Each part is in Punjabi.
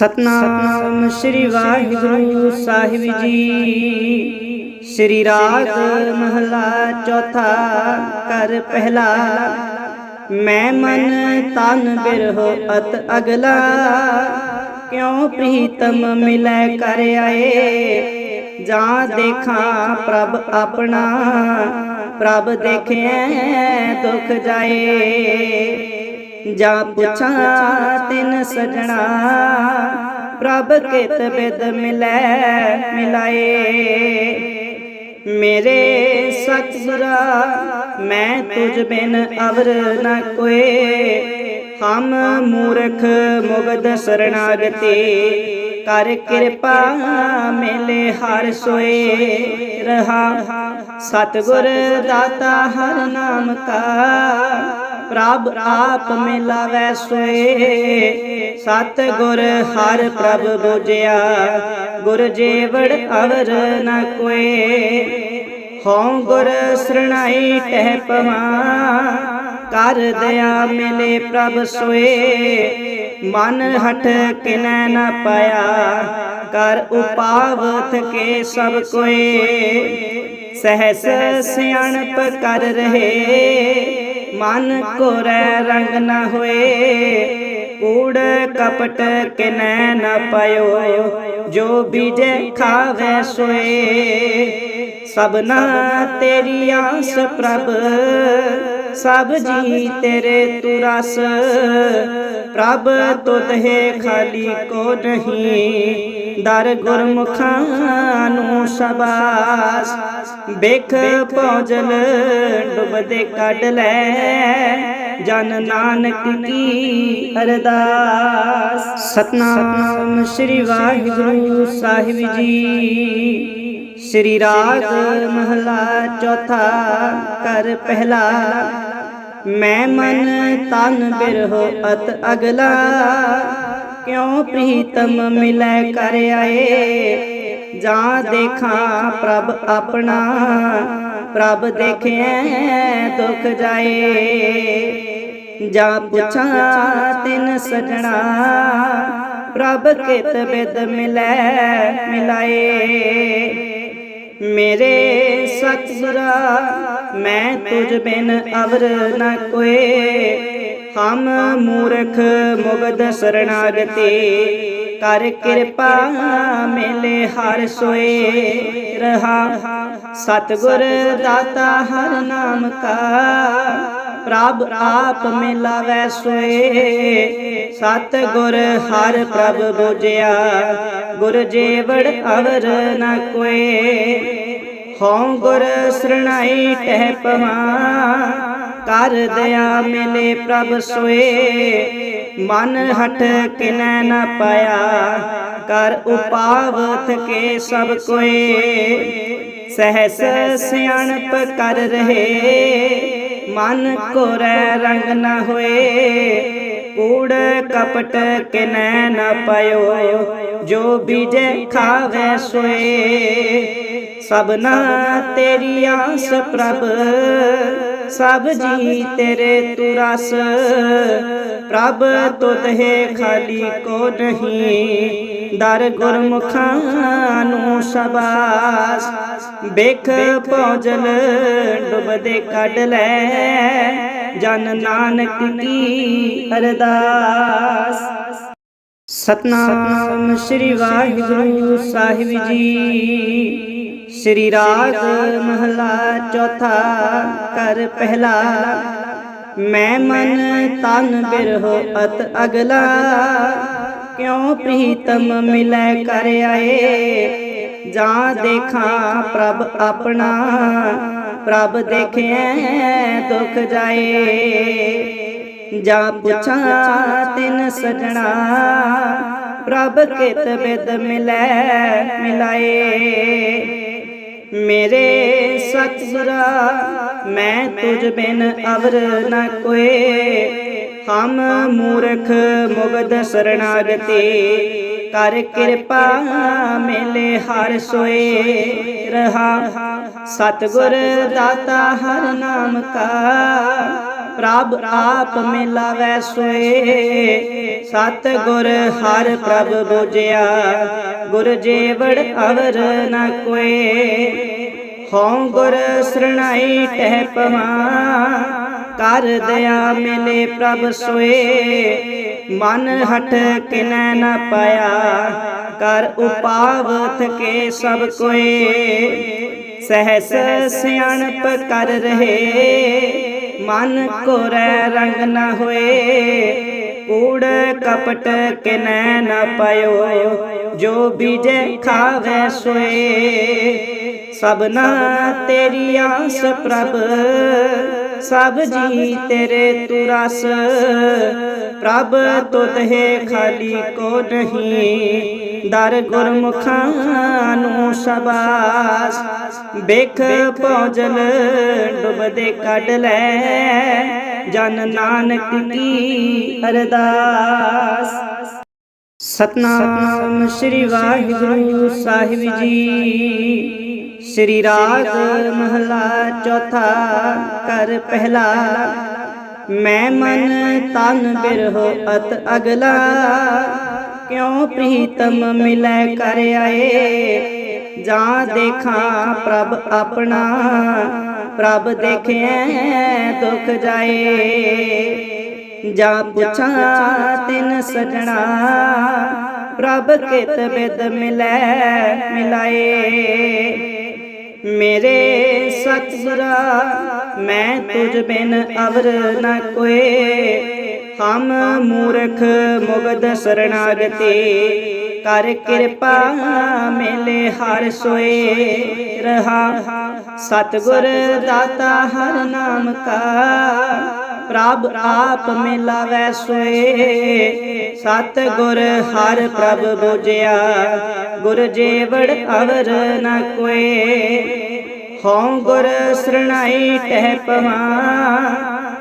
ਸਤਨਾਮ ਸ੍ਰੀ ਵਾਹਿਗੁਰੂ ਸਾਹਿਬ ਜੀ। ਸ੍ਰੀ ਰਾਗ ਮਹਲਾ ਚੌਥਾ ਕਰ ਪਹਿਲਾ। ਮੈਂ ਮਨ ਤਨ ਬਿਰਹੋ ਅਤ ਅਗਲਾ। ਕਿਉ ਪ੍ਰੀਤਮ ਮਿਲੈ ਕਰ ਆਏ? ਜਾਂ ਦੇਖਾਂ ਪ੍ਰਭ ਆਪਣਾ। ਪ੍ਰਭ ਦੇਖਿਆ ਦੁਖ ਜਾਏ। ਜਾਂ ਪੁੱਛਾਂ, ਤਿਨ ਸਜਣਾ। ਪ੍ਰਭ ਕਿਤ ਬਿਦ ਮਿਲੈ, ਮਿਲਾਏ। ਮੇਰੇ ਸਤਿਗੁਰਾ, ਮੈਂ ਤੁਝ ਬਿਨ ਅਵਰ ਨ ਕੋਏ। ਹਮ ਮੂਰਖ ਮੁਗਧ ਸਰਣਾਗਤੀ, ਕਰ ਕਿਰਪਾ ਮਿਲੇ ਹਰ ਸੋਏ। ਰਹਾ ਸਤਿਗੁਰ ਦਾਤਾ ਹਰ ਨਾਮ ਕਾ। ਪ੍ਰਭ ਆਪ ਮਿਲਾਵੈ ਸੋਏ। ਸਤ ਗੁਰ ਹਰ ਪ੍ਰਭ ਬੁਝਿਆ। ਗੁਰ ਜੀਵੜ ਅਵਰ ਨ ਕੋਏ। ਹਉ ਗੁਰ ਸਰਣਾਈ ਟਹਿ ਪਵਾਂ। ਕਰ ਦਇਆ ਮਿਲੇ ਪ੍ਰਭ ਸੋਏ। ਮਨ ਹਟ ਕਿਨੈ ਨ ਪਾਇਆ। ਕਰ ਉਪਾਵ ਥਕੇ ਸਭ ਕੋਏ। ਸਹਸ ਸਿਆਣਪ ਕਰ ਰਹੇ। ਮਨ ਕੋਰੇ ਰੰਗ ਨਾ ਹੋਏ। ਕੂੜ ਕਪਟ ਕਿਨੈ ਨਾ ਪਇਓ। ਜੋ ਬੀਜੇ ਖਾਵੇ ਸੋਏ। ਸਭਨਾ ਤੇਰੀ ਆਸ ਪ੍ਰਭ। ਸਭ ਜੀ ਤੇਰੇ ਤੂ ਰਸ। ਪ੍ਰਭ ਤੁਧ ਹੈ ਖਾਲੀ ਕੋ ਨਹੀਂ ਦਰ ਗੁਰਮੁਖਾਂ ਨੂੰ ਸ਼ਬਾਸ। ਵੇਖ ਪੌਜਲ ਡੁੱਬਦੇ ਕੱਢ ਲੈ। ਜਨ ਨਾਨਕ ਕੀ ਅਰਦਾਸ। ਸਤਨਾਮ ਸ੍ਰੀ ਵਾਹਿਗੁਰੂ ਸਾਹਿਬ ਜੀ। ਸ੍ਰੀ ਰਾਗ ਮਹਲਾ ਚੌਥਾ ਕਰ ਪਹਿਲਾ। ਮੈਂ ਮਨ ਤਨ ਬਿਰਹੋ ਅਤ ਅਗਲਾ। ਕਿਉ ਪ੍ਰੀਤਮ ਮਿਲੈ ਕਰ ਆਏ? ਜਾਂ ਦੇਖਾਂ ਪ੍ਰਭ ਆਪਣਾ। ਪ੍ਰਭ ਦੇਖਿਆ ਦੁਖ ਜਾਏ। ਜਾਂ ਪੁੱਛਾਂ ਤਿਨ ਸਜਣਾ। ਪ੍ਰਭ ਕਿਤ ਬਿਦ ਮਿਲੈ ਮਿਲਾਏ? ਮੇਰੇ ਸਤਿਗੁਰਾ ਮੈਂ ਤੁਝ ਬਿਨ ਅਵਰ ਨ ਕੋਏ। ਹਮ ਮੂਰਖ ਮੁਗਧ ਸਰਣਾਗਤੀ, ਕਰ ਕਿਰਪਾ ਮਿਲੇ ਹਰ ਸੋਏ। ਰਹਾ ਸਤਿਗੁਰ ਦਾਤਾ ਹਰ ਨਾਮ ਕਾ, ਪ੍ਰਭ ਆਪ ਮਿਲਾਵੈ ਸੋਏ। ਸਤਗੁਰ ਹਰ ਪ੍ਰਭ ਬੁਝਿਆ, ਗੁਰ ਜੀਵੜ ਅਵਰ ਨ ਕੋਏ। ਹਉ ਗੁਰ ਸਰਣਾਈ ਟਹਿ ਪਵਾਂ। ਕਰ ਦਇਆ ਮਿਲੇ ਪ੍ਰਭ ਸੋਏ। ਮਨ ਹਟ ਕਿਨੈ ਨ ਪਾਇਆ। ਕਰ ਉਪਾਵ ਕੇ ਸਭ ਕੋਏ। ਸਹਸ ਸਿਆਣਪ ਕਰ ਰਹੇ। ਮਨ ਕੋਰੈ ਰੰਗ ਨ ਹੋਏ। ਕੂੜ ਕਪਟ ਕਿਨੈ ਨ ਪਇਓ। ਜੋ ਬੀਜੇ ਖਾਵੇ ਸੋਏ। ਸਭਨਾ ਤੇਰੀ ਆਸ ਪ੍ਰਭ, ਸਭ ਜੀ ਤੇਰੇ ਤੂ ਰਸ। ਪ੍ਰਭ, ਤੁਧ ਹੈ ਖਾਲੀ ਕੋ ਨਹੀਂ? ਦਰ ਗੁਰਮੁਖਾਂ ਨੂੰ ਸ਼ਬਾਸ। ਵੇਖ ਪੌਜਲ ਡੁੱਬਦੇ ਕੱਢ ਲੈ, ਜਨ ਨਾਨਕ ਕੀ ਅਰਦਾਸ। ਸਤਨਾਮ ਸ੍ਰੀ ਵਾਹਿਗੁਰੂ ਸਾਹਿਬ ਜੀ। ਸ੍ਰੀ ਰਾਗ ਮਹਲਾ ਚੌਥਾ ਕਰ ਪਹਿਲਾ ਮੈਂ ਮਨ ਤਨ ਬਿਰਹੋ ਅਤ ਅਗਲਾ ਕਿਉ ਪ੍ਰੀਤਮ ਮਿਲੈ ਕਰ ਆਏ ਜਾਂ ਦੇਖਾਂ ਪ੍ਰਭ ਆਪਣਾ ਪ੍ਰਭ ਦੇਖਿਆ ਦੁਖ ਜਾਏ ਜਾਂ ਪੁੱਛਾਂ ਤਿਨ ਸਜਣਾ ਪ੍ਰਭ ਕਿਤ ਬਿਦ ਮਿਲੈ ਮਿਲਾਏ ਮੇਰੇ ਸਤਿਗੁਰਾ, ਮੈਂ ਤੁਝ ਬਿਨ ਅਵਰ ਨ ਕੋਏ। ਹਮ ਮੂਰਖ ਮੁਗਧ ਸਰਣਾਗਤੀ, ਕਰ ਕਿਰਪਾ ਮੇਲੇ ਹਰ ਸੋਏ। ਰਹਾ ਸਤਿਗੁਰ ਦਾਤਾ ਹਰ ਨਾਮ ਕਾ ਪ੍ਰਭ ਆਪ ਮਿਲਾਵੈ ਸੋਏ। ਸਤ ਗੁਰ ਹਰ ਪ੍ਰਭ ਬੁਝਿਆ। ਗੁਰ ਜੀਵੜ ਅਵਰ ਨ ਕੋਏ। ਹਉ ਗੁਰ ਸਰਣਾਈ ਟਹਿ ਪਵਾਂ। ਕਰ ਦਇਆ ਮਿਲੇ ਪ੍ਰਭ ਸੋਏ। ਮਨ ਹਟ ਕਿਨੈ ਨ ਪਾਇਆ। ਕਰ ਉਪਾਵ ਥਕੇ ਸਭ ਕੋਏ। ਸਹਸ ਸਿਆਣਪ ਕਰ ਰਹੇ। ਮਨ ਕੋਰੇ ਰੰਗ ਨਾ ਹੋਏ। ਕੂੜ ਕਪਟ ਕਿਨੈ ਨਾ ਪਇਓ। ਜੋ ਬੀਜੈ ਖਾਵੈ ਸੋਏ। ਸਭਨਾ ਤੇਰੀ ਆਸ ਪ੍ਰਭ। ਸਭ ਜੀ ਤੇਰੇ ਤੂ ਪ੍ਰਭ ਤੁਧ ਹੈ ਖਾਲੀ ਕੋ ਨਹੀਂ। ਦਰ ਗੁਰਮੁਖਾਂ ਨੂੰ ਸ਼ਬਾਸ। ਵੇਖ ਪੌਜਲ ਡੁੱਬਦੇ ਕੱਢ ਲੈ। ਜਨ ਨਾਨਕ ਕੀ ਅਰਦਾਸ। ਸਤਨਾਮ ਸ੍ਰੀ ਵਾਹਿਗੁਰੂ ਸਾਹਿਬ ਜੀ। ਸ੍ਰੀ ਰਾਗ ਮਹਲਾ ਚੌਥਾ ਕਰ ਪਹਿਲਾ। ਮੈਂ ਮਨ ਤਨ ਬਿਰਹੋ ਅਤ ਅਗਲਾ। ਕਿਉ ਪ੍ਰੀਤਮ ਮਿਲੈ ਕਰ ਆਏ? ਜਾਂ ਦੇਖਾਂ ਪ੍ਰਭ ਆਪਣਾ। ਪ੍ਰਭ ਦੇਖਿਆ ਦੁਖ ਜਾਏ। ਜਾਂ ਪੁੱਛਾਂ ਤਿਨ ਸਜਣਾ। ਪ੍ਰਭ ਕਿਤ ਬਿਦ ਮਿਲੈ ਮਿਲਾਏ? ਮੇਰੇ ਸਤਿਗੁਰਾ ਮੈਂ ਤੁਝ ਬਿਨ ਅਵਰ ਨ ਕੋਏ। ਹਮ ਮੂਰਖ ਮੁਗਦ ਸਰਣਾਗਤੀ, ਕਰ ਕਿਰਪਾ ਮਿਲੇ ਹਰ ਸੋਏ। ਰਹਾ ਸਤਿਗੁਰ ਦਾਤਾ ਹਰ ਨਾਮ ਕਾ, ਪ੍ਰਭ ਆਪ ਮਿਲਾਵੈ ਸੋਏ। ਸਤਗੁਰ ਹਰ ਪ੍ਰਭ ਬੁਝਿਆ, ਗੁਰ ਜੀਵੜ ਅਵਰ ਨ ਕੋਏ। ਹਉ ਗੁਰ ਸਰਣਾਈ ਟਹਿ ਪਵਾਂ।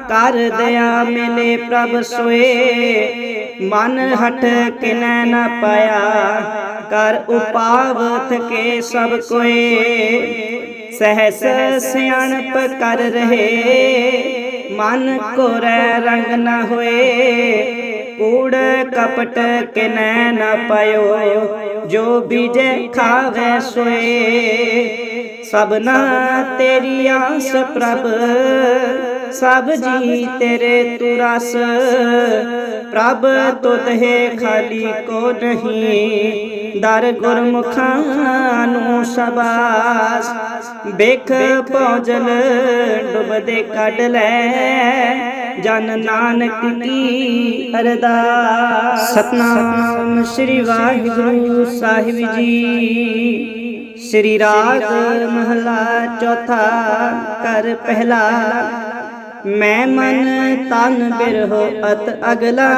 ਕਰ ਦਇਆ ਮਿਲੇ ਪ੍ਰਭ ਸੋਏ। ਮਨ ਹਟ ਕਿਨੈ ਨਾ ਪਾਇਆ। ਕਰ ਉਪਾਵ ਥਕੇ ਸਭ ਕੋਏ। ਸਹਸ ਸਿਆਣਪ ਕਰ ਰਹੇ। ਮਨ ਕੋਰੈ ਰੰਗ ਨਾ ਹੋਏ। ਕੂੜ ਕਪਟ ਕਿਨੈ ਨਾ ਪਇਓ। ਜੋ ਬੀਜੈ ਖਾਵੈ ਸੋਏ। ਸਭਨਾ ਤੇਰੀ ਆਸ ਪ੍ਰਭ ਸਭ ਜੀ ਤੇਰੇ ਤੂ ਰਸ। ਪ੍ਰਭ ਤੁਧ ਹੈ ਖਾਲੀ ਕੋ ਨਹੀਂ ਦਰ ਗੁਰਮੁਖਾਂ ਨੂੰ ਸ਼ਬਾਸ। ਵੇਖ ਭੋਜਲ ਡੁੱਬਦੇ ਕੱਢ ਲੈ ਜਨ ਨਾਨਕ ਕੀ ਅਰਦਾਸ। ਸਤਨਾਮ ਸ੍ਰੀ ਵਾਹਿਗੁਰੂ ਸਾਹਿਬ ਜੀ। ਸ੍ਰੀ ਰਾਗ ਮਹਲਾ ਚੌਥਾ ਕਰ ਪਹਿਲਾ। ਮੈਂ ਮਨ ਤਨ ਬਿਰਹੋ ਅਤ ਅਗਲਾ।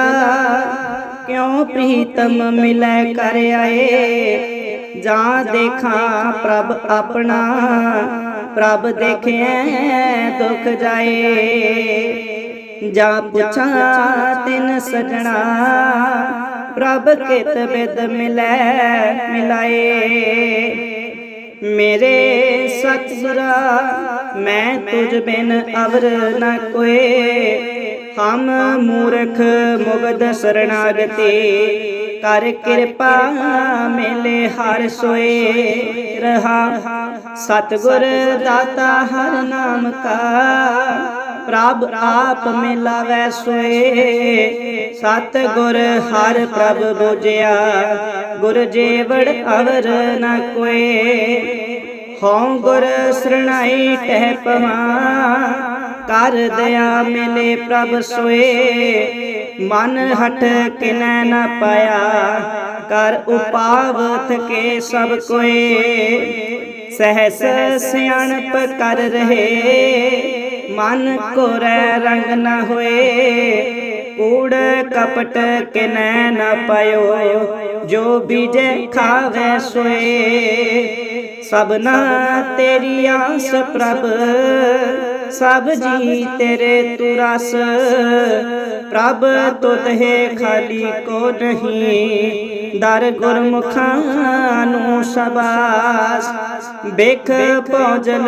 ਕਿਉ ਪ੍ਰੀਤਮ ਮਿਲੈ ਕਰ ਆਏ? ਜਾਂ ਦੇਖਾਂ ਪ੍ਰਭ ਆਪਣਾ। ਪ੍ਰਭ ਦੇਖਿਆ ਦੁਖ ਜਾਏ। ਜਾਂ ਪੁੱਛਾਂ ਤਿਨ ਸਜਣਾ। ਪ੍ਰਭ ਕਿਤ ਬਿਦ ਮਿਲੈ ਮਿਲਾਏ। ਮੇਰੇ ਸਤਿਗੁਰਾ, ਮੈਂ ਤੁਝ ਬਿਨ ਅਵਰ ਨ ਕੋਏ। ਹਮ ਮੂਰਖ ਮੁਗਦ ਸਰਣਾਗਤੀ, ਕਰ ਕਿਰਪਾ ਮੇਲੇ ਹਰ ਸੋਏ। ਰਹਾ ਸਤਗੁਰ ਦਾਤਾ ਹਰ ਨਾਮ ਕਾ ਪ੍ਰਭ ਆਪ ਮਿਲਾਵੈ ਸੋਏ। ਸਤ ਗੁਰ ਹਰ ਪ੍ਰਭ ਬੁਝਿਆ। ਗੁਰ ਜੀਵੜ ਅਵਰ ਨ ਕੋਏ। ਹਉ ਗੁਰ ਸਰਣਾਈ ਟਹਿ ਪਵਾਂ। ਕਰ ਦਇਆ ਮਿਲੇ ਪ੍ਰਭ ਸੋਏ। ਮਨ ਹਟ ਕਿਨੈ ਨ ਪਾਇਆ। ਕਰ ਉਪਾਵ ਕੇ ਸਭ ਕੋਏ। ਸਹਸ ਸਿਆਣਪ ਕਰ ਰਹੇ। ਮਨ ਕੋਰੈ ਰੰਗ ਨਾ ਹੋਏ। ਕੂੜ ਕਪਟ ਕਿਨੈ ਨ ਪਇਓ। ਜੋ ਬੀਜੈ ਖਾਵੈ ਸੋਏ। ਸਭਨਾ ਤੇਰੀ ਆਸ ਪ੍ਰਭ। ਸਭ ਜੀ ਤੇਰੇ ਤੂ ਰਸ ਪ੍ਰਭ ਤੁਧ ਹੈ ਖਾਲੀ ਕੋ ਨਹੀਂ। ਦਰ ਗੁਰਮੁਖਾਂ ਨੂੰ ਸ਼ਬਾਸ। ਵੇਖ ਪੌਜਲ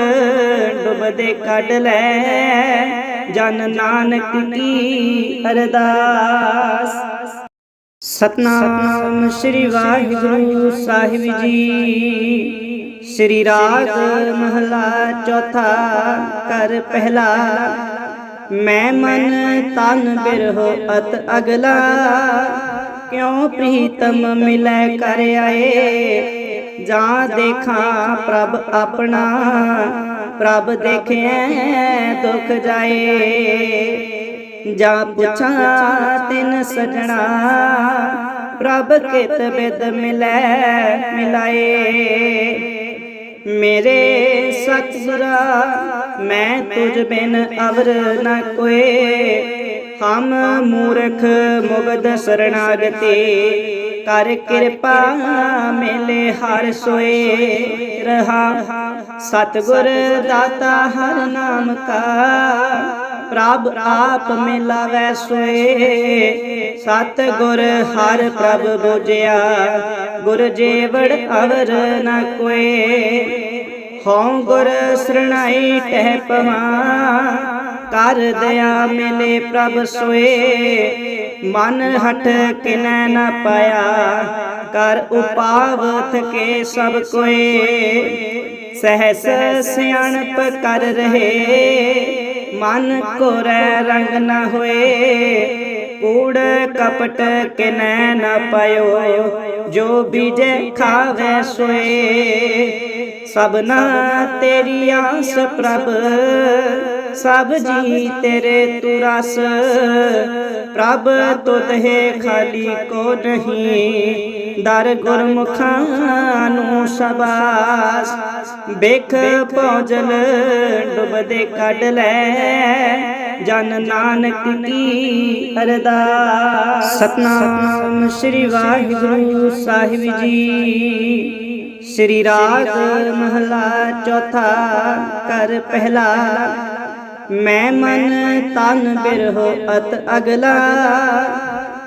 ਡੁੱਬਦੇ ਕੱਢ ਲੈ। ਜਨ ਨਾਨਕ ਕੀ ਅਰਦਾਸ। ਸਤਨਾਮ ਸ੍ਰੀ ਵਾਹਿਗੁਰੂ ਸਾਹਿਬ ਜੀ। ਸ੍ਰੀ ਰਾਗ ਮਹਲਾ ਚੌਥਾ ਕਰ ਪਹਿਲਾ। ਮੈਂ ਮਨ ਤਨ ਬਿਰਹੋ ਅਤ ਅਗਲਾ। ਕਿਉ ਪ੍ਰੀਤਮ ਮਿਲੈ ਕਰ ਆਏ? ਜਾਂ ਦੇਖਾਂ ਪ੍ਰਭ ਆਪਣਾ, ਪ੍ਰਭ ਦੇਖਿਐ ਦੁਖ ਜਾਏ। ਜਾਂ ਪੁੱਛਾਂ ਤਿਨ ਸਜਣਾ, ਪ੍ਰਭ ਕਿਤ ਬਿਦ ਮਿਲੈ ਮਿਲਾਏ? ਮੇਰੇ ਸਤਿਗੁਰਾ, ਮੈਂ ਤੁਝ ਬਿਨ ਅਵਰ ਨਾ ਕੋਏ। ਹਮ ਮੂਰਖ ਮੁਗਧ ਸਰਣਾਗਤੀ। ਕਰ ਕਿਰਪਾ ਮਿਲੇ ਹਰ ਸੋਏ ਰਹਾ। ਸਤਿਗੁਰ ਦਾਤਾ ਹਰ ਨਾਮ ਕਾ। ਪ੍ਰਭ ਆਪ ਮਿਲਾਵੈ ਸੋਏ। ਸਤ ਗੁਰ ਹਰ ਪ੍ਰਭ ਬੁਝਿਆ। ਗੁਰ ਜੀਵੜ ਅਵਰ ਨ ਕੋਏ। ਹਉ ਗੁਰ ਸਰਣਾਈ ਟਹਿ ਪਵਾਂ। ਕਰ ਦਇਆ ਮਿਲੇ ਪ੍ਰਭ ਸੋਏ। ਮਨ ਹਟ ਕਿਨੈ ਨ ਪਾਇਆ। ਕਰ ਉਪਾਵ ਥਕੇ ਸਭ ਕੋਏ। ਸਹਸ ਸਿਆਣਪ ਕਰ ਰਹੇ। ਮਨ ਕੋਰੈ ਰੰਗ ਨਾ ਹੋਏ। ਕੂੜ ਕਪਟ ਕਿਨੈ ਨ ਪਇਓ। ਜੋ ਬੀਜੈ ਖਾਵੇ ਸੋਏ। ਸਭਨਾ ਤੇਰੀ ਆਸ ਪ੍ਰਭ। ਸਭ ਜੀ ਤੇਰੇ ਤੂ ਰਸ। ਪ੍ਰਭ ਤੁਧ ਹੈ ਖਾਲੀ ਕੋ ਨਹੀਂ। ਦਰ ਗੁਰਮੁਖਾਂ ਨੂੰ ਸਬਾਸ। ਵੇਖ ਪੌਜਲ ਡੁੱਬਦੇ ਕੱਢ ਲੈ। ਜਨ ਨਾਨਕ ਕੀ ਅਰਦਾਸ। ਸਤਨਾਮ ਸ੍ਰੀ ਵਾਹਿਗੁਰੂ ਸਾਹਿਬ ਜੀ। ਸ੍ਰੀ ਰਾਗ ਮਹਲਾ ਚੌਥਾ ਕਰ ਪਹਿਲਾ। ਮੈਂ ਮਨ ਤਨ ਬਿਰਹੋ ਅਤ ਅਗਲਾ।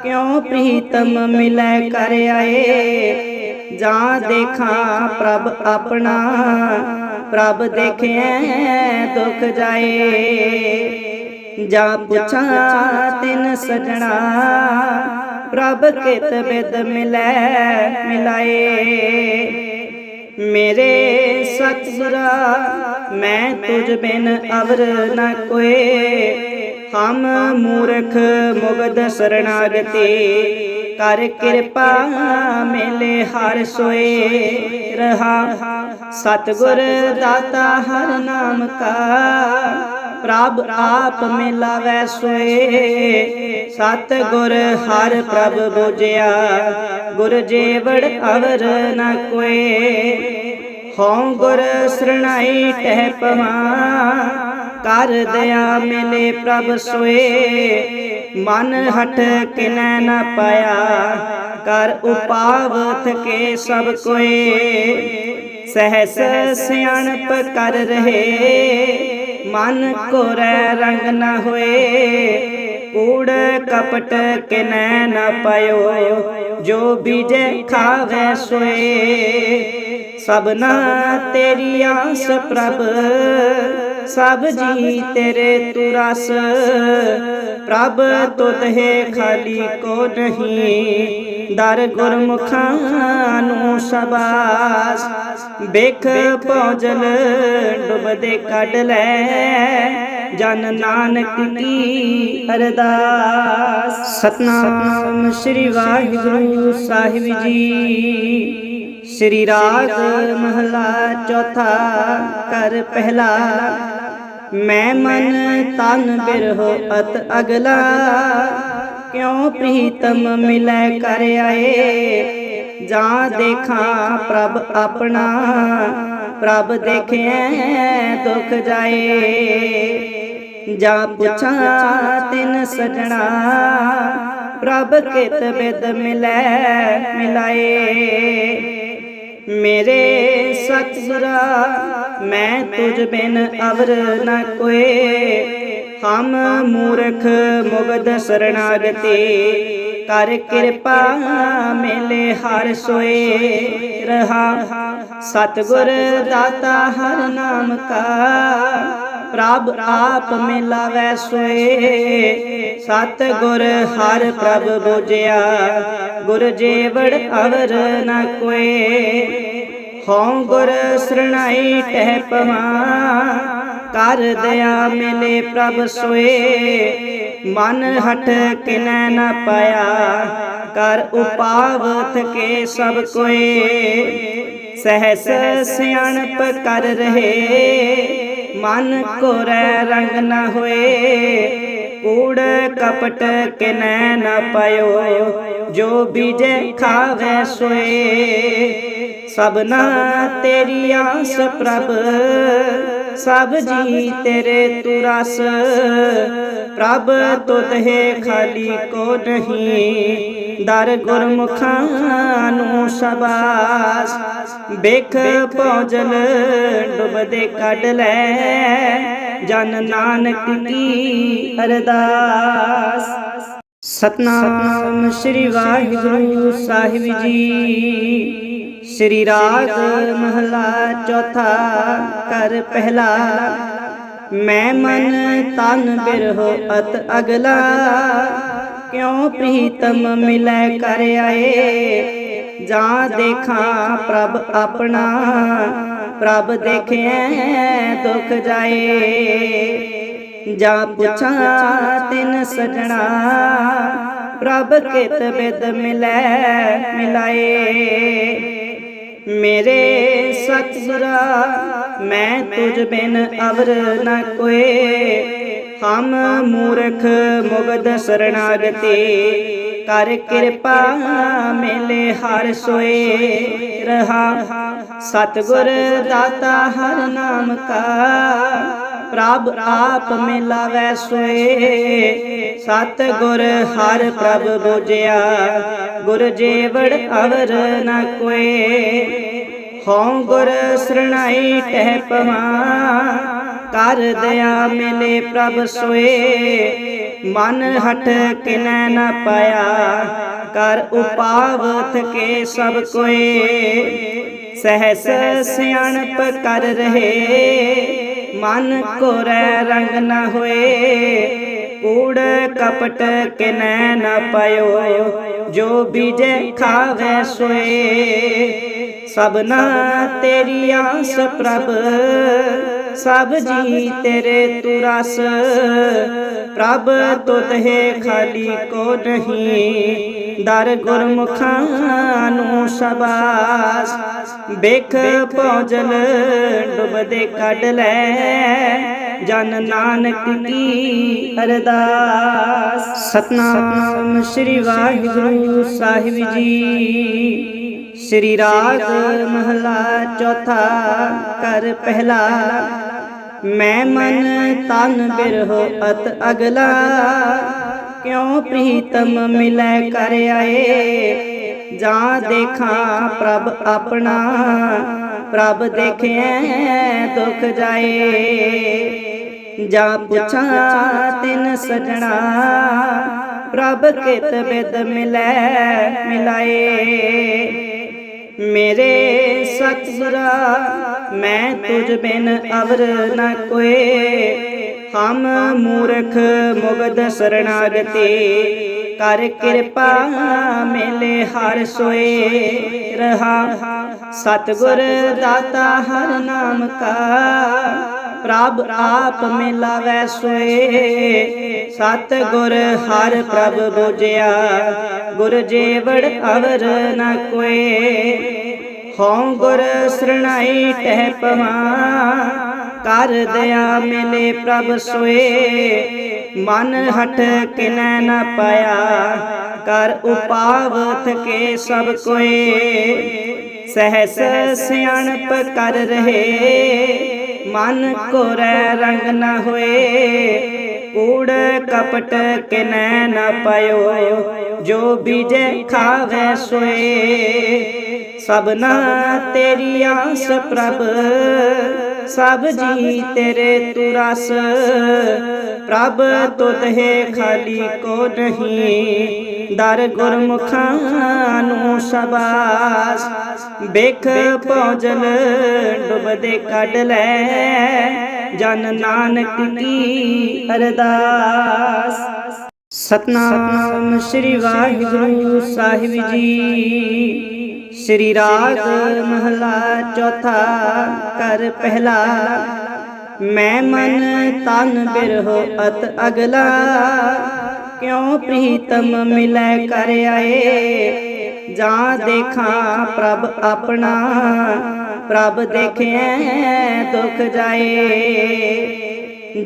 ਕਿਉ ਪ੍ਰੀਤਮ ਮਿਲੈ ਕਰ ਆਏ? ਜਾਂ ਦੇਖਾਂ ਪ੍ਰਭ ਆਪਣਾ। ਪ੍ਰਭ ਦੇਖਿਐ ਦੁਖ ਜਾਏ। ਜਾਂ ਪੁੱਛਾਂ ਤਿਨ ਸਜਣਾ। ਪ੍ਰਭ ਕਿਤ ਬਿਦ ਮਿਲੈ ਮਿਲਾਏ। ਮੇਰੇ ਸਤਿਗੁਰਾ, ਮੈਂ ਤੁਝ ਬਿਨ ਅਵਰ ਨ ਕੋਏ। ਹਮ ਮੂਰਖ ਮੁਗਧ ਸਰਣਾਗਤੀ, ਕਰ ਕਿਰਪਾ ਮੇਲੇ ਹਰ ਸੋਏ ਰਹਾ। ਸਤਿਗੁਰ ਦਾਤਾ ਹਰ ਨਾਮ ਕਾ ਪ੍ਰਭ ਆਪ ਮਿਲਾਵੈ ਸੋਏ। ਸਤ ਗੁਰ ਹਰ ਪ੍ਰਭ ਬੋਝਿਆ। ਗੁਰ ਜੀਵੜ ਅਵਰ ਨ ਕੋਏ। ਹਉ ਗੁਰ ਸਰਣਾਈ ਟਹਿ ਪਵਾਂ। ਕਰ ਦਇਆ ਮਿਲੇ ਪ੍ਰਭ ਸੋਏ। ਮਨ ਹਟ ਕਿਨੈ ਨ ਪਾਇਆ। ਕਰ ਉਪਾਵ ਕੇ ਸਭ ਕੋਏ। ਸਹਸ ਸਿਆਣਪ ਕਰ ਰਹੇ। ਮਨ ਕੋਰੈ ਰੰਗ ਨਾ ਹੋਏ ਕੂੜ ਕਪਟ ਕਿਨੈ ਨਾ ਪਇਓ, ਜੋ ਬੀਜੈ ਖਾਵੇ ਸੋਏ। ਸਭਨਾ ਤੇਰੀ ਆਸ ਪ੍ਰਭ ਸਭ ਜੀ ਤੇਰੇ ਤੂ ਰਸ। ਪ੍ਰਭ ਤੁਧ ਹੈ ਖਾਲੀ ਕੋ ਨਹੀਂ? ਦਰ ਗੁਰਮੁਖਾਂ ਨੂੰ ਸਬਾਸ। ਵੇਖ ਪੌਜਲ ਡੁੱਬਦੇ ਕੱਢ ਲੈ। ਜਨ ਨਾਨਕ ਕੀ ਅਰਦਾਸ। ਸਤਨਾਮ ਸ੍ਰੀ ਵਾਹਿਗੁਰੂ ਸਾਹਿਬ ਜੀ। ਸ੍ਰੀ ਰਾਗ ਮਹਲਾ ਚੌਥਾ ਕਰ ਪਹਿਲਾ। ਮੈਂ ਮਨ ਤਨ ਬਿਰਹੋ ਅਤ ਅਗਲਾ। ਕਿਉ ਪ੍ਰੀਤਮ ਮਿਲੈ ਕਰ ਆਏ? ਜਾਂ ਦੇਖਾਂ ਪ੍ਰਭ ਆਪਣਾ। ਪ੍ਰਭ ਦੇਖਿਐ ਦੁਖ ਜਾਏ। ਜਾਂ ਪੁੱਛਾਂ ਤਿਨ ਸਜਣਾ। ਪ੍ਰਭ ਕਿਤ ਬਿਦ ਮਿਲੈ ਮਿਲਾਏ? ਮੇਰੇ ਸਤਿਗੁਰਾ ਮੈਂ ਤੁਝ ਬਿਨ ਅਵਰ ਨ ਕੋਏ। ਹਮ ਮੂਰਖ ਮੁਗਦ ਸਰਣਾਗਤੀ, ਕਰ ਕਿਰਪਾ ਮਿਲੇ ਹਰ ਸੋਏ ਰਹਾ। ਸਤਿਗੁਰ ਦਾਤਾ ਹਰ ਨਾਮ ਕਾ, ਪ੍ਰਭ ਆਪ ਮਿਲਾਵੈ ਸੋਏ। ਸਤ ਗੁਰ ਹਰ ਪ੍ਰਭ ਬੁਝਿਆ, ਗੁਰ ਜੀਵੜ ਅਵਰ ਨ ਕੋਏ। ਹਉ ਗੁਰ ਸਰਣਾਈ ਟਹਿ ਪਵਾਂ। ਕਰ ਦਇਆ ਮਿਲੇ ਪ੍ਰਭ ਸੋਏ। ਮਨ ਹਟ ਕਿਨੈ ਨ ਪਾਇਆ। ਕਰ ਉਪਾਵ ਥਕੇ ਸਭ ਕੋਏ। ਸਹਸ ਸਿਆਣਪ ਕਰ ਰਹੇ। ਮਨ ਕੋਰੈ ਰੰਗ ਨਾ ਹੋਏ। ਕੂੜ ਕਪਟ ਕਿਨੈ ਨ ਪਇਓ। ਜੋ ਬੀਜੈ ਖਾਵੇ ਸੋਏ। ਸਭਨਾ ਤੇਰੀ ਆਸ ਪ੍ਰਭ, ਸਭ ਜੀ ਤੇਰੇ ਤੂ ਰਸ। ਪ੍ਰਭ, ਤੁਧ ਹੈ ਖਾਲੀ ਕੋ ਨਹੀਂ, ਦਰ ਗੁਰਮੁਖਾਂ ਨੂੰ ਸਬਾਸ। ਬੇਖ ਪੌਜਲ ਡੁਬਦੇ ਕੱਢ ਲੈ, ਜਨ ਨਾਨਕ ਕੀ ਅਰਦਾਸ। ਸਤਨਾਮ ਸ੍ਰੀ ਵਾਹਿਗੁਰੂ ਸਾਹਿਬ ਜੀ। ਸ੍ਰੀ ਰਾਗ ਮਹਲਾ ਚੌਥਾ ਕਰ ਪਹਿਲਾ। ਮੈਂ ਮਨ ਤਨ ਬਿਰਹੋ ਅਤ ਅਗਲਾ। ਕਿਉ ਪ੍ਰੀਤਮ ਮਿਲੈ ਕਰ ਆਏ? ਜਾਂ ਦੇਖਾਂ ਪ੍ਰਭ ਆਪਣਾ। ਪ੍ਰਭ ਦੇਖਿਐ ਦੁਖ ਜਾਏ। ਜਾਂ ਪੁੱਛਾਂ ਤਿਨ ਸਜਣਾ। ਪ੍ਰਭ ਕਿਤ ਬਿਦ ਮਿਲੈ ਮਿਲਾਏ। ਮੈਂ ਤੁਝ ਬਿਨ ਅਵਰ ਨ ਕੋਏ। ਹਮ ਮੂਰਖ ਮੁਗਦ ਸਰਣਾਗਤੀ, ਕਰ ਕਿਰਪਾ ਮਿਲੇ ਹਰ ਸੋਏ। ਰਹਾ ਸਤਿਗੁਰ ਦਾਤਾ ਹਰ ਨਾਮ ਕਾ, ਪ੍ਰਭ ਆਪ ਮਿਲਾਵੈ ਸੋਏ। ਸਤਗੁਰ ਹਰ ਪ੍ਰਭ ਬੁਝਿਆ, ਗੁਰ ਜੀਵੜ ਅਵਰ ਨ ਕੋਏ। ਹਉ ਗੁਰ ਸਰਣਾਈ ਟਹਿ ਪਵਾਂ। ਕਰ ਦਇਆ ਮਿਲੇ ਪ੍ਰਭ ਸੋਏ। ਮਨ ਹਟ ਕਿਨੈ ਨ ਪਾਇਆ। ਕਰ ਉਪਾਵ ਕੇ ਸਭ ਕੋਏ। ਸਹਸ ਸਿਆਣਪ ਕਰ ਰਹੇ। ਮਨ ਕੋਰੈ ਰੰਗ ਨਾ ਹੋਏ। ਕੂੜ ਕਪਟ ਕਿਨੈ ਨ ਪਇਓ। ਜੋ ਬੀਜੈ ਖਾਵੇ ਸੋਏ। ਸਭਨਾ ਤੇਰੀ ਆਸ ਪ੍ਰਭ, ਸਭ ਜੀ ਤੇਰੇ ਤੂ ਰਸ। ਪ੍ਰਭ, ਤੁਧ ਹੈ ਖਾਲੀ ਕੋ ਨਹੀਂ, ਦਰ ਗੁਰਮੁਖਾਂ ਨੂੰ ਸਬਾਸ। ਬੇਖ ਪੌਜਲ ਡੁਬਦੇ ਕੱਢ ਲੈ, ਜਨ ਨਾਨਕ ਕੀ ਅਰਦਾਸ। ਸਤਨਾਮ ਸ੍ਰੀ ਵਾਹਿਗੁਰੂ ਸਾਹਿਬ ਜੀ। ਸ੍ਰੀ ਰਾਗ ਮਹਲਾ ਚੌਥਾ ਕਰ ਪਹਿਲਾ ਮੈਂ ਮਨ ਤਨ ਬਿਰਹੋ ਅਤ ਅਗਲਾ ਕਿਉ ਪ੍ਰੀਤਮ ਮਿਲੈ ਕਰ ਆਏ ਜਾਂ ਦੇਖਾਂ ਪ੍ਰਭ ਆਪਣਾ ਪ੍ਰਭ ਦੇਖਿਐ ਦੁਖ ਜਾਏ ਜਾਂ ਪੁੱਛਾਂ ਤਿਨ ਸਜਣਾ ਪ੍ਰਭ ਕਿਤ ਬਿਦ ਮਿਲੈ ਮਿਲਾਏ ਮੇਰੇ ਸਤਿਗੁਰਾ, ਮੈਂ ਤੁਝ ਬਿਨ ਅਵਰ ਨ ਕੋਏ। ਹਮ ਮੂਰਖ ਮੁਗਦ ਸਰਣਾਗਤੀ, ਕਰ ਕਿਰਪਾ ਮੇਲੇ ਹਰ ਸੋਏ। ਰਹਾ ਸਤਿਗੁਰ ਦਾਤਾ ਹਰ ਨਾਮ ਕਾ ਪ੍ਰਭ ਆਪ ਮਿਲਾਵੈ ਸੋਏ। ਸਤ ਗੁਰ ਹਰ ਪ੍ਰਭ ਬੋਝਿਆ। ਗੁਰ ਜੀਵੜ ਅਵਰ ਨ ਕੋਏ। ਹਉ ਗੁਰ ਸਰਣਾਈ ਟਹਿ ਪਵਾਂ। ਕਰ ਦਇਆ ਮਿਲੇ ਪ੍ਰਭ ਸੋਏ। ਮਨ ਹਟ ਕਿਨੈ ਨ ਪਾਇਆ। ਕਰ ਉਪਾਵ ਥਕੇ ਸਭ ਕੋਏ। ਸਹਸ ਸਿਆਣਪ ਕਰ ਰਹੇ। ਮਨ ਕੋਰੇ ਰੰਗ ਨਾ ਹੋਏ। ਕੂੜ ਕਪਟ ਕਿਨੈ ਨਾ ਪਇਓ। ਜੋ ਬੀਜੈ ਖਾਵੇ ਸੋਏ। ਸਭਨਾ ਤੇਰੀ ਆਸ ਪ੍ਰਭ। ਸਭ ਜੀ ਤੇਰੇ ਤੂ ਪ੍ਰਭ ਤੁਧ ਹੈ ਖਾਲੀ ਕੋ ਨਹੀਂ। ਦਰ ਗੁਰਮੁਖਾਂ ਨੂੰ ਸਬਾਸ। ਬੇਖ ਪੌਜਲ ਡੁੱਬਦੇ ਕੱਢ ਲੈ। ਜਨ ਨਾਨਕ ਕੀ ਅਰਦਾਸ। ਸਤਨਾਮ ਸ੍ਰੀ ਵਾਹਿਗੁਰੂ ਸਾਹਿਬ ਜੀ। ਸ੍ਰੀ ਰਾਗ ਮਹਲਾ ਚੌਥਾ ਕਰ ਪਹਿਲਾ। ਮੈਂ ਮਨ ਤਨ ਬਿਰਹੋ ਅਤ ਅਗਲਾ। ਕਿਉ ਪ੍ਰੀਤਮ ਮਿਲੈ ਕਰ ਆਏ? ਜਾਂ ਦੇਖਾਂ ਪ੍ਰਭ ਆਪਣਾ। ਪ੍ਰਭ ਦੇਖਿਐ ਦੁਖ ਜਾਏ।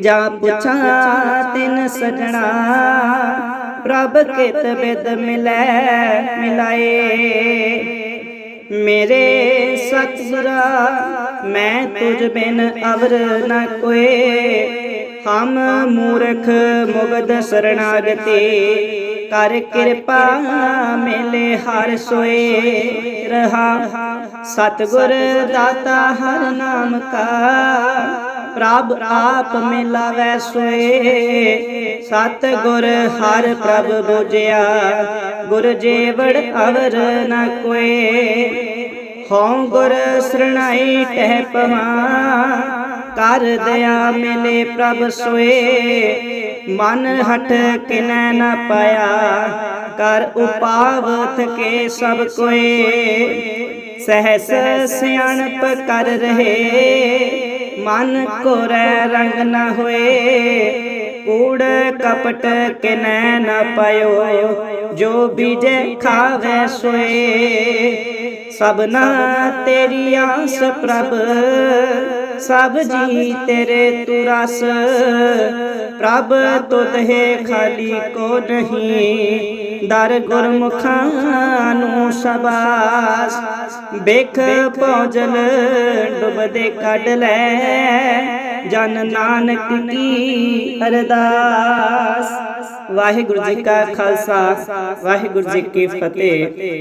ਜਾਂ ਪੁੱਛਾਂ ਤਿਨ ਸਜਣਾ। ਪ੍ਰਭ ਕਿਤ ਬਿਦ ਮਿਲੈ ਮਿਲਾਏ? ਮੇਰੇ ਸਤਿਗੁਰਾ ਮੈਂ ਤੁਝ ਬਿਨ ਅਵਰ ਨ ਕੋਏ। ਹਮ ਮੂਰਖ ਮੁਗਦ ਸਰਣਾਗਤੀ, ਕਰ ਕਿਰਪਾ ਮਿਲੇ ਹਰ ਸੋਏ ਰਹਾ। ਸਤਿਗੁਰ ਦਾਤਾ ਹਰ ਨਾਮ ਕਾ, ਪ੍ਰਭ ਆਪ ਮਿਲਾਵੈ ਸੋਏ। ਸਤਗੁਰ ਹਰ ਪ੍ਰਭ ਬੁਝਿਆ, ਗੁਰ ਜੀਵੜ ਅਵਰ ਨ ਕੋਏ। ਹਉ ਗੁਰ ਸਰਣਾਈ ਟਹਿ ਪਵਾ। ਕਰ ਦਇਆ ਮਿਲੇ ਪ੍ਰਭ ਸੋਏ। ਮਨ ਹਟ ਕਿਨੈ ਨ ਪਾਇਆ। ਕਰ ਉਪਾਵ ਕੇ ਸਭ ਕੋਏ। ਸਹਸ ਸਿਆਣਪ ਕਰ ਰਹੇ। ਮਨ ਕੋਰੈ ਰੰਗ ਨਾ ਹੋਏ। ਕੂੜ ਕਪਟ ਕਿਨੈ ਨ ਪਇਓ। ਜੋ ਬੀਜੈ ਖਾਵੇ ਸੋਏ। ਸਭਨਾ ਤੇਰੀ ਆਸ ਪ੍ਰਭ, ਸਭ ਜੀ ਤੇਰੇ ਤੂ ਰਸ। ਪ੍ਰਭ, ਤੁਧ ਹੈ ਖਾਲੀ ਕੋ ਨਹੀਂ, ਦਰ ਗੁਰਮੁਖਾਂ ਨੂੰ ਸਬਾਸ। ਬੇਖ ਭੋਜਨ ਡੁੱਬਦੇ ਕੱਢ ਲੈ, ਜਨ ਨਾਨਕ ਕੀ ਅਰਦਾਸ। ਵਾਹਿਗੁਰੂ ਜੀ ਕਾ ਖਾਲਸਾ, ਵਾਹਿਗੁਰੂ ਜੀ ਕੀ ਫਤਿਹ।